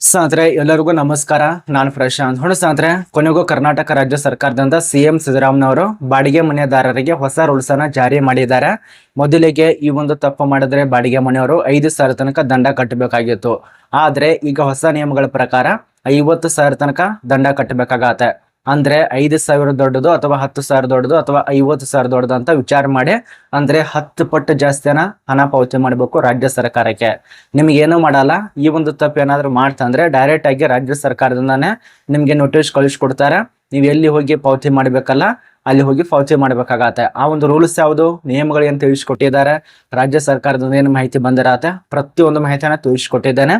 ಸ್ನೇಹಿತರೆ, ಎಲ್ಲರಿಗೂ ನಮಸ್ಕಾರ. ನಾನು ಪ್ರಶಾಂತ್. ನೋಡಿ ಸ್ನೇಹಿತರೆ, ಕೊನೆಗೂ ಕರ್ನಾಟಕ ರಾಜ್ಯ ಸರ್ಕಾರದಿಂದ ಸಿ ಎಂ ಸಿದ್ದರಾಮನವರು ಬಾಡಿಗೆ ಮನೆದಾರರಿಗೆ ಹೊಸ ರೂಲ್ಸ್ ಅನ್ನ ಜಾರಿ ಮಾಡಿದ್ದಾರೆ. ಮೊದಲಿಗೆ ಈ ಒಂದು ತಪ್ಪು ಮಾಡಿದ್ರೆ ಬಾಡಿಗೆ ಮನೆಯವರು ಐದು ಸಾವಿರ ತನಕ ದಂಡ ಕಟ್ಟಬೇಕಾಗಿತ್ತು. ಆದ್ರೆ ಈಗ ಹೊಸ ನಿಯಮಗಳ ಪ್ರಕಾರ ಐವತ್ತು ಸಾವಿರ ತನಕ ದಂಡ ಕಟ್ಟಬೇಕಾಗತ್ತೆ. ಅಂದ್ರೆ ಐದು ಸಾವಿರ ದೊಡ್ಡದು ಅಥವಾ ಹತ್ತು ಸಾವಿರ ದೊಡ್ಡದು ಅಥವಾ ಐವತ್ತು ಸಾವಿರ ದೊಡ್ಡದು ಅಂತ ವಿಚಾರ ಮಾಡಿ, ಅಂದ್ರೆ ಹತ್ತು ಪಟ್ಟು ಜಾಸ್ತಿ ಹಣ ಹಣ ಪಾವತಿ ಮಾಡಬೇಕು ರಾಜ್ಯ ಸರ್ಕಾರಕ್ಕೆ. ನಿಮ್ಗೆ ಏನು ಮಾಡಲ್ಲ. ಈ ಒಂದು ತಪ್ಪು ಏನಾದ್ರು ಮಾಡ್ತಂದ್ರೆ ಡೈರೆಕ್ಟ್ ಆಗಿ ರಾಜ್ಯ ಸರ್ಕಾರದಿಂದಾನೇ ನಿಮ್ಗೆ ನೋಟಿಸ್ ಕಳಿಸ್ಕೊಡ್ತಾರೆ ನೀವು ಎಲ್ಲಿ ಹೋಗಿ ಪಾವತಿ ಮಾಡ್ಬೇಕಲ್ಲ, ಅಲ್ಲಿ ಹೋಗಿ ಪಾವತಿ ಮಾಡ್ಬೇಕಾಗತ್ತೆ. ಆ ಒಂದು ರೂಲ್ಸ್ ಯಾವುದು? ನಿಯಮಗಳು ಏನು ತಿಳಿಸ್ಕೊಟ್ಟಿದ್ದಾರೆ? ರಾಜ್ಯ ಸರ್ಕಾರದಿಂದ ಏನು ಮಾಹಿತಿ ಬಂದಿರತ್ತೆ? ಪ್ರತಿಯೊಂದು ಮಾಹಿತಿಯನ್ನ ತಿಳಿಸ್ಕೊಟ್ಟಿದ್ದೇನೆ.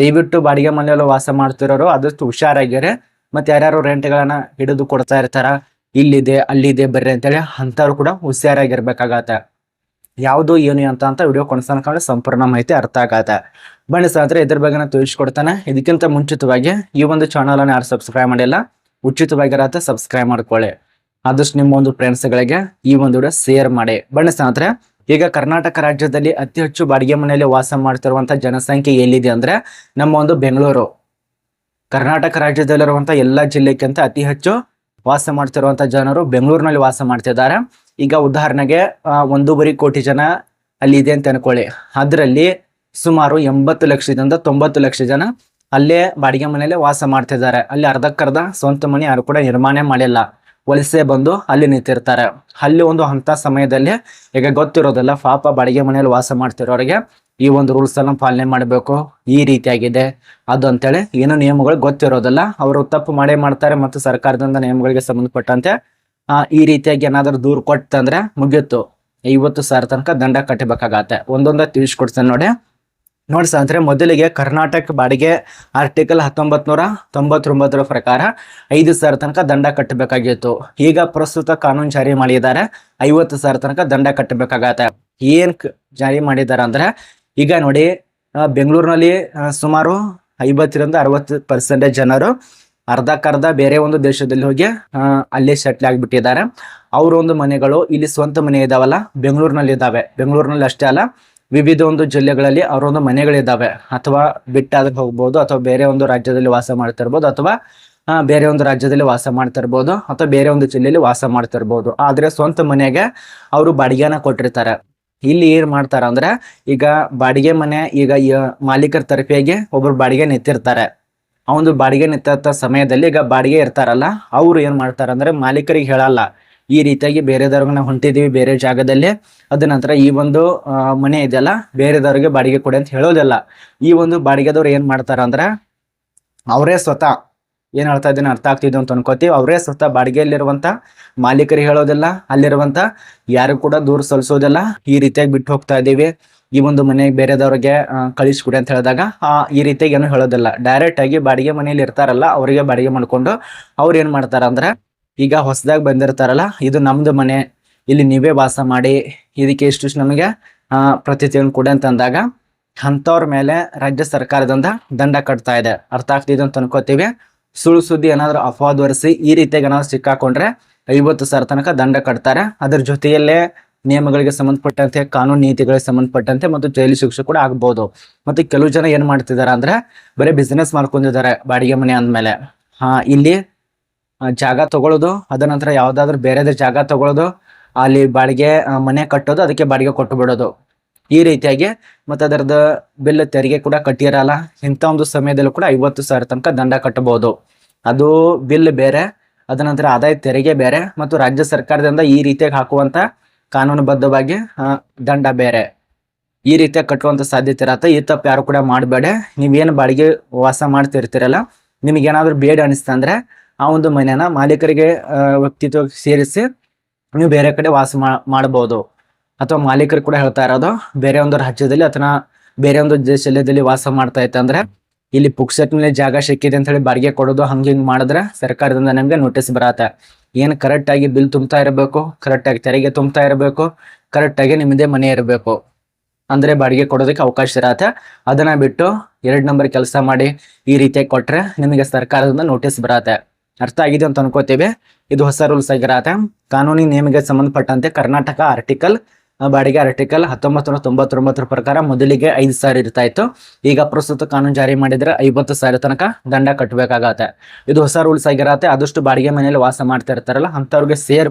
ದಯವಿಟ್ಟು ಬಾಡಿಗೆ ಮನೆಯಲ್ಲೂ ವಾಸ ಮಾಡ್ತಿರೋರು ಅದಷ್ಟು ಹುಷಾರಾಗಿರಿ. ಮತ್ತೆ ಯಾರ್ಯಾರು ರೆಂಟ್ಗಳನ್ನ ಹಿಡಿದು ಕೊಡ್ತಾ ಇರ್ತಾರ, ಇಲ್ಲಿದೆ, ಅಲ್ಲಿದೆ ಬರ್ರಿ ಅಂತೇಳಿ ಅಂಥವ್ರು ಕೂಡ ಹುಷಾರಾಗಿರ್ಬೇಕಾಗತ್ತೆ. ಯಾವುದು ಏನು ಅಂತ ಅಂತ ವಿಡಿಯೋ ಕೊನೆಸ್ಕೊಂಡು ಸಂಪೂರ್ಣ ಮಾಹಿತಿ ಅರ್ಥ ಆಗತ್ತೆ. ಬನ್ನಿ ಸ್ನೇಹಿತರೆ, ಇದ್ರ ಬಗ್ಗೆ ನಾನು ತಿಳಿಸ್ಕೊಡ್ತಾನೆ. ಇದಕ್ಕಿಂತ ಮುಂಚಿತವಾಗಿ ಈ ಒಂದು ಚಾನಲ್ ಅನ್ನು ಯಾರು ಸಬ್ಸ್ಕ್ರೈಬ್ ಮಾಡಿಲ್ಲ, ಉಚಿತವಾಗಿರತ್ತೆ ಸಬ್ಸ್ಕ್ರೈಬ್ ಮಾಡ್ಕೊಳ್ಳಿ. ಆದಷ್ಟು ನಿಮ್ಮ ಒಂದು ಫ್ರೆಂಡ್ಸ್ಗಳಿಗೆ ಈ ಒಂದು ವಿಡಿಯೋ ಶೇರ್ ಮಾಡಿ. ಬನ್ನಿ ಸ್ನೇಹಿತರೆ, ಈಗ ಕರ್ನಾಟಕ ರಾಜ್ಯದಲ್ಲಿ ಅತಿ ಹೆಚ್ಚು ಬಾಡಿಗೆ ಮನೆಯಲ್ಲಿ ವಾಸ ಮಾಡ್ತಿರುವಂತಹ ಜನಸಂಖ್ಯೆ ಎಲ್ಲಿದೆ ಅಂದ್ರೆ ನಮ್ಮ ಒಂದು ಬೆಂಗಳೂರು. ಕರ್ನಾಟಕ ರಾಜ್ಯದಲ್ಲಿರುವಂಥ ಎಲ್ಲ ಜಿಲ್ಲೆಗಿಂತ ಅತಿ ಹೆಚ್ಚು ವಾಸ ಮಾಡ್ತಿರುವಂಥ ಜನರು ಬೆಂಗಳೂರಿನಲ್ಲಿ ವಾಸ ಮಾಡ್ತಿದ್ದಾರೆ. ಈಗ ಉದಾಹರಣೆಗೆ ಒಂದೂವರೆ ಕೋಟಿ ಜನ ಅಲ್ಲಿ ಇದೆ ಅಂತ ಅನ್ಕೊಳ್ಳಿ. ಅದರಲ್ಲಿ ಸುಮಾರು ಎಂಬತ್ತು ಲಕ್ಷದಿಂದ ತೊಂಬತ್ತು ಲಕ್ಷ ಜನ ಅಲ್ಲೇ ಬಾಡಿಗೆ ಮನೆಯಲ್ಲೇ ವಾಸ ಮಾಡ್ತಿದ್ದಾರೆ. ಅಲ್ಲಿ ಅರ್ಧಕ್ಕರ್ಧ ಸ್ವಂತ ಮನೆ ಯಾರು ಕೂಡ ನಿರ್ಮಾಣ ಮಾಡಿಲ್ಲ. ವಲಸೆ ಬಂದು ಅಲ್ಲಿ ನಿಂತಿರ್ತಾರೆ. ಅಲ್ಲಿ ಒಂದು ಅಂತ ಸಮಯದಲ್ಲಿ, ಈಗ ಗೊತ್ತಿರೋದಲ್ಲ, ಪಾಪ ಬಾಡಿಗೆ ಮನೆಯಲ್ಲಿ ವಾಸ ಮಾಡ್ತಿರೋರಿಗೆ ಈ ಒಂದು ರೂಲ್ಸ್ ಎಲ್ಲ ಪಾಲನೆ ಮಾಡಬೇಕು. ಈ ರೀತಿಯಾಗಿದೆ. ಅದು ಅಂತೇಳಿ ಏನು ನಿಯಮಗಳು ಗೊತ್ತಿರೋದಲ್ಲ. ಅವರು ತಪ್ಪು ಮಾಡೇ ಮಾಡ್ತಾರೆ ಮತ್ತು ಸರ್ಕಾರದಿಂದ ನಿಯಮಗಳಿಗೆ ಸಂಬಂಧಪಟ್ಟಂತೆ ಈ ರೀತಿಯಾಗಿ ಏನಾದರೂ ದೂರು ಕೊಟ್ಟಂದ್ರೆ ಮುಗೀತು. ಐವತ್ತು ಸಾವಿರ ತನಕ ದಂಡ ಕಟ್ಟಬೇಕಾಗತ್ತೆ. ಒಂದೊಂದ ತಿಳಿಸ್ಕೊಡ್ತೇನೆ ನೋಡಿ. ನೋಡಿ ಸ್ನೇಹಿತರೆ, ಮೊದಲಿಗೆ ಕರ್ನಾಟಕ ಬಾಡಿಗೆ ಆರ್ಟಿಕಲ್ ಹತ್ತೊಂಬತ್ ನೂರ ತೊಂಬತ್ತೊಂಬತ್ತರ ಪ್ರಕಾರ ಐದು ಸಾವಿರ ತನಕ ದಂಡ ಕಟ್ಟಬೇಕಾಗಿತ್ತು. ಈಗ ಪ್ರಸ್ತುತ ಕಾನೂನು ಜಾರಿ ಮಾಡಿದ್ದಾರೆ. ಐವತ್ತು ಸಾವಿರ ತನಕ ದಂಡ ಕಟ್ಟಬೇಕಾಗತ್ತೆ. ಏನ್ ಜಾರಿ ಮಾಡಿದ್ದಾರೆ ಅಂದ್ರೆ ಈಗ ನೋಡಿ ಬೆಂಗಳೂರಿನಲ್ಲಿ ಸುಮಾರು ಐವತ್ತರಿಂದ ಅರವತ್ತು ಪರ್ಸೆಂಟೇಜ್ ಜನರು ಅರ್ಧಕ್ಕರ್ಧ ಬೇರೆ ಒಂದು ದೇಶದಲ್ಲಿ ಹೋಗಿ ಅಲ್ಲೇ ಸೆಟ್ಲ್ ಆಗಿಬಿಟ್ಟಿದ್ದಾರೆ. ಅವ್ರ ಒಂದು ಮನೆಗಳು ಇಲ್ಲಿ ಸ್ವಂತ ಮನೆ ಇದಾವಲ್ಲ, ಬೆಂಗಳೂರಿನಲ್ಲಿ ಇದ್ದಾವೆ ಬೆಂಗಳೂರಿನಲ್ಲಿ ಅಷ್ಟೇ ಅಲ್ಲ, ವಿವಿಧ ಒಂದು ಜಿಲ್ಲೆಗಳಲ್ಲಿ ಅವರೊಂದು ಮನೆಗಳಿದ್ದಾವೆ ಅಥವಾ ಬಿಟ್ಟಾದ್ರೆ ಹೋಗ್ಬೋದು, ಅಥವಾ ಬೇರೆ ಒಂದು ರಾಜ್ಯದಲ್ಲಿ ವಾಸ ಮಾಡ್ತಿರ್ಬೋದು ಅಥವಾ ಬೇರೆ ಒಂದು ರಾಜ್ಯದಲ್ಲಿ ವಾಸ ಮಾಡ್ತಿರ್ಬೋದು ಅಥವಾ ಬೇರೆ ಒಂದು ಜಿಲ್ಲೆಯಲ್ಲಿ ವಾಸ ಮಾಡ್ತಿರ್ಬೋದು ಆದರೆ ಸ್ವಂತ ಮನೆಗೆ ಅವರು ಬಾಡಿಗೆನ ಕೊಟ್ಟಿರ್ತಾರೆ. ಇಲ್ಲಿ ಏನ್ ಮಾಡ್ತಾರ ಅಂದ್ರೆ ಈಗ ಬಾಡಿಗೆ ಮನೆ ಈಗ ಮಾಲೀಕರ ತರಫಿಯಾಗಿ ಒಬ್ರು ಬಾಡಿಗೆ ನಿಂತಿರ್ತಾರೆ. ಅವನು ಬಾಡಿಗೆ ನಿಂತ ಸಮಯದಲ್ಲಿ ಈಗ ಬಾಡಿಗೆ ಇರ್ತಾರಲ್ಲ, ಅವ್ರು ಏನ್ ಮಾಡ್ತಾರ ಅಂದ್ರೆ ಮಾಲೀಕರಿಗೆ ಹೇಳಲ್ಲ. ಈ ರೀತಿಯಾಗಿ ಬೇರೆದವ್ರಿಗೆ ನಾವು ಹೊಂಟಿದೀವಿ ಬೇರೆ ಜಾಗದಲ್ಲಿ, ಅದ ನಂತರ ಈ ಒಂದು ಮನೆ ಇದೆಯಲ್ಲ, ಬೇರೆದವ್ರಿಗೆ ಬಾಡಿಗೆ ಕೊಡಿ ಅಂತ ಹೇಳೋದಿಲ್ಲ. ಈ ಒಂದು ಬಾಡಿಗೆದವ್ರು ಏನ್ ಮಾಡ್ತಾರ ಅಂದ್ರೆ, ಅವರೇ ಸ್ವತಃ ಏನ್ ಹೇಳ್ತಾ ಇದ್ದೀನಿ ಅರ್ಥ ಆಗ್ತಿದ್ದು ಅಂತ ಅನ್ಕೋತೀವಿ. ಅವರೇ ಸ್ವತಃ ಬಾಡಿಗೆಯಲ್ಲಿರುವಂಥ ಮಾಲೀಕರು ಹೇಳೋದಿಲ್ಲ, ಅಲ್ಲಿರುವಂತ ಯಾರು ಕೂಡ ದೂರ ಸಲ್ಲಿಸೋದಿಲ್ಲ ಈ ರೀತಿಯಾಗಿ ಬಿಟ್ಟು ಹೋಗ್ತಾ ಇದ್ದೀವಿ. ಈ ಒಂದು ಮನೆಗೆ ಬೇರೆದವ್ರಿಗೆ ಕಳಿಸ್ಕೊಡಿ ಅಂತ ಹೇಳಿದಾಗ ಈ ರೀತಿಯಾಗಿ ಏನು ಹೇಳೋದಿಲ್ಲ. ಡೈರೆಕ್ಟ್ ಆಗಿ ಬಾಡಿಗೆ ಮನೆಯಲ್ಲಿ ಇರ್ತಾರಲ್ಲ, ಅವರಿಗೆ ಬಾಡಿಗೆ ಮಾಡ್ಕೊಂಡು ಅವ್ರು ಏನು ಮಾಡ್ತಾರ ಅಂದ್ರೆ, ಈಗ ಹೊಸದಾಗಿ ಬಂದಿರ್ತಾರಲ್ಲ, ಇದು ನಮ್ದು ಮನೆ, ಇಲ್ಲಿ ನೀವೇ ವಾಸ ಮಾಡಿ, ಇದಕ್ಕೆ ಇಷ್ಟು ನಮಗೆ ಪ್ರತಿ ತಿಂಗಳು ಕೊಡಿ ಅಂತ ಅಂದಾಗ, ಅಂಥವ್ರ ಮೇಲೆ ರಾಜ್ಯ ಸರ್ಕಾರದಿಂದ ದಂಡ ಕಟ್ತಾ ಇದೆ. ಅರ್ಥ ಆಗ್ತಿದೆ ಅಂತ ಅನ್ಕೋತೀವಿ. ಸುಳ್ಳು ಸುದ್ದಿ ಏನಾದರೂ ಅಪವಾದ ಹೊರಿಸಿ ಈ ರೀತಿಯಾಗಿ ಏನಾದ್ರು ಸಿಕ್ಕಾಕೊಂಡ್ರೆ ಐವತ್ತು ಸಾವಿರ ತನಕ ದಂಡ ಕಟ್ತಾರೆ. ಅದರ ಜೊತೆಯಲ್ಲೇ ನಿಯಮಗಳಿಗೆ ಸಂಬಂಧಪಟ್ಟಂತೆ, ಕಾನೂನು ನೀತಿಗಳಿಗೆ ಸಂಬಂಧಪಟ್ಟಂತೆ ಮತ್ತು ಜೈಲು ಶಿಕ್ಷೆ ಕೂಡ ಆಗ್ಬೋದು. ಮತ್ತೆ ಕೆಲವು ಜನ ಏನು ಮಾಡ್ತಿದ್ದಾರೆ ಅಂದ್ರೆ ಬರೀ ಬಿಸ್ನೆಸ್ ಮಾಡ್ಕೊಂಡಿದ್ದಾರೆ ಬಾಡಿಗೆ ಮನೆ ಅಂದ್ಮೇಲೆ. ಹಾಂ, ಇಲ್ಲಿ ಜಾಗ ತಗೊಳ್ಳೋದು, ಅದ ನಂತರ ಯಾವ್ದಾದ್ರು ಬೇರೆದೇ ಜಾಗ ತಗೊಳ್ಳೋದು, ಅಲ್ಲಿ ಬಾಡಿಗೆ ಮನೆ ಕಟ್ಟೋದು, ಅದಕ್ಕೆ ಬಾಡಿಗೆ ಕೊಟ್ಟು ಬಿಡೋದು. ಈ ರೀತಿಯಾಗಿ ಮತ್ತು ಅದರದ ಬಿಲ್ ತೆರಿಗೆ ಕೂಡ ಕಟ್ಟಿರಲ್ಲ. ಇಂಥ ಒಂದು ಸಮಯದಲ್ಲೂ ಕೂಡ ಐವತ್ತು ಸಾವಿರ ತನಕ ದಂಡ ಕಟ್ಟಬಹುದು ಅದು ಬಿಲ್ ಬೇರೆ, ಅದ ನಂತರ ಆದಾಯ ತೆರಿಗೆ ಬೇರೆ, ಮತ್ತು ರಾಜ್ಯ ಸರ್ಕಾರದಿಂದ ಈ ರೀತಿಯಾಗಿ ಹಾಕುವಂತ ಕಾನೂನುಬದ್ಧವಾಗಿ ದಂಡ ಬೇರೆ. ಈ ರೀತಿಯಾಗಿ ಕಟ್ಟುವಂತ ಸಾಧ್ಯತೆ ಇರತ್ತೆ. ಈ ತಪ್ಪು ಯಾರು ಕೂಡ ಮಾಡಬೇಡ. ನೀವೇನು ಬಾಡಿಗೆ ವಾಸ ಮಾಡ್ತಿರ್ತೀರಲ್ಲ ನಿಮಗೇನಾದ್ರೂ ಬೇಡ ಅನಿಸ್ತಂದ್ರೆ ಆ ಒಂದು ಮನೆನ ಮಾಲೀಕರಿಗೆ ವ್ಯಕ್ತಿತ್ವಕ್ಕೆ ವ್ಯಕ್ತಿತ್ವ ಸೇರಿಸಿ ನೀವು ಬೇರೆ ಕಡೆ ವಾಸ ಮಾಡಬಹುದು ಅಥವಾ ಮಾಲೀಕರು ಕೂಡ ಹೇಳ್ತಾ ಇರೋದು, ಬೇರೆ ಒಂದು ರಾಜ್ಯದಲ್ಲಿ ಅಥವಾ ಬೇರೆ ಒಂದು ಜಿಲ್ಲೆಯಲ್ಲಿ ವಾಸ ಮಾಡ್ತಾ ಇತ್ತು ಅಂದ್ರೆ, ಇಲ್ಲಿ ಪುಕ್ಸೆಟ್ ಮೇಲೆ ಜಾಗ ಸಿಕ್ಕಿದೆ ಅಂತ ಹೇಳಿ ಬಾಡಿಗೆ ಕೊಡೋದು ಹಂಗೆ ಹಿಂಗೆ ಮಾಡಿದ್ರೆ ಸರ್ಕಾರದಿಂದ ನಮ್ಗೆ ನೋಟಿಸ್ ಬರತ್ತೆ. ಏನ್ ಕರೆಕ್ಟ್ ಆಗಿ ಬಿಲ್ ತುಂಬ್ತಾ ಇರಬೇಕು ಕರೆಕ್ಟ್ ಆಗಿ ತೆರಿಗೆ ತುಂಬ್ತಾ ಇರಬೇಕು ಕರೆಕ್ಟ್ ಆಗಿ ನಿಮ್ಮದೇ ಮನೆ ಇರಬೇಕು. ಅಂದ್ರೆ ಬಾಡಿಗೆ ಕೊಡೋದಕ್ಕೆ ಅವಕಾಶ ಇರತ್ತೆ. ಅದನ್ನ ಬಿಟ್ಟು ಎರಡ್ ನಂಬರ್ ಕೆಲಸ ಮಾಡಿ ಈ ರೀತಿಯಾಗಿ ಕೊಟ್ರೆ ನಿಮಗೆ ಸರ್ಕಾರದಿಂದ ನೋಟಿಸ್ ಬರತ್ತೆ. ಅರ್ಥ ಆಗಿದೆ ಅಂತ ಅನ್ಕೋತೀವಿ. ಇದು ಹೊಸ ರೂಲ್ಸ್ ಆಗಿರತ್ತೆ. ಕಾನೂನಿನ ನಿಯಮಕ್ಕೆ ಸಂಬಂಧಪಟ್ಟಂತೆ ಕರ್ನಾಟಕ ಆರ್ಟಿಕಲ್ ಬಾಡಿಗೆ ಆರ್ಟಿಕಲ್ ಹತ್ತೊಂಬತ್ತು ನೂರ ತೊಂಬತ್ತೊಂಬತ್ತರ ಪ್ರಕಾರ ಮೊದಲಿಗೆ ಐದು ಸಾವಿರ ಇರ್ತಾ ಇತ್ತು ಈಗ ಪ್ರಸ್ತುತ ಕಾನೂನು ಜಾರಿ ಮಾಡಿದ್ರೆ ಐವತ್ತು ಸಾವಿರ ತನಕ ದಂಡ ಕಟ್ಟಬೇಕಾಗತ್ತೆ ಇದು ಹೊಸ ರೂಲ್ಸ್ ಆಗಿರತ್ತೆ. ಆದಷ್ಟು ಬಾಡಿಗೆ ಮನೆಯಲ್ಲಿ ವಾಸ ಮಾಡ್ತಾ ಇರ್ತಾರಲ್ಲ ಅಂತವ್ರಿಗೆ ಸೇರ್